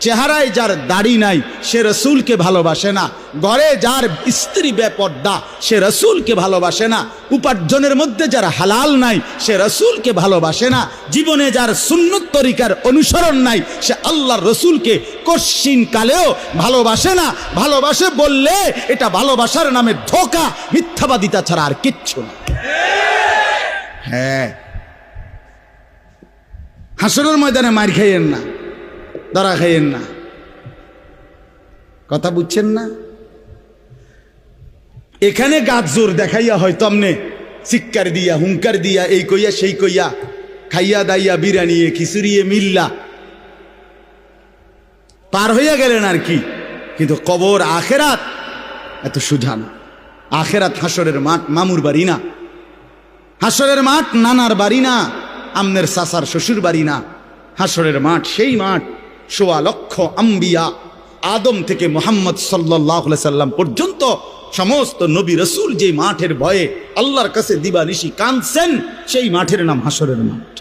চেহারায় যার দাড়ি নাই, সে রসুলকে ভালোবাসে না। ঘরে যার স্ত্রী বেপর্দা, সে রসুলকে ভালোবাসে না। উপার্জনের মধ্যে যার হালাল নাই, সে রসুলকে ভালোবাসে না। জীবনে যার সুন্নত তরিকার অনুসরণ নাই, সে আল্লাহর রসুলকে কশ্চিন কালেও ভালোবাসে না। ভালোবাসে বললে এটা ভালোবাসার নামে ধোকা, মিথ্যাবাদিতা ছাড়া আর কিচ্ছু না। হ্যাঁ। হাসরের ময়দানে মার খাইয়েন না। ধরা খাইয়েন না। কথা বুঝছেন না? এখানে গাছ জোর দেখাইয়া হয়তো আমনে চিৎকার দিয়া, হুঙ্কার দিয়া, এই কইয়া, সেই কইয়া, খাইয়া দাইয়া বিরানিয়ে খিচুড়িয়ে মিল্লা। পার হইয়া গেলেন আর কি? কিন্তু কবর আখেরাত এত সুঝান আখেরাত হাসরের মাঠ মামুর বাড়ি না। হাসরের মাঠ নানার বাড়ি না, আমনের সাসার শ্বশুর বাড়ি না। হাসরের মাঠ সেই মাঠ। সোয়া লক্ষ আম্বিয়া। আদম থেকে মোহাম্মদ সাল্লাহ সাল্লাম পর্যন্ত সমস্ত নবী রসুল যে মাঠের ভয়ে আল্লাহর কাছে দিবানিশি কাঁদছেন, সেই মাঠের নাম হাসরের মাঠ।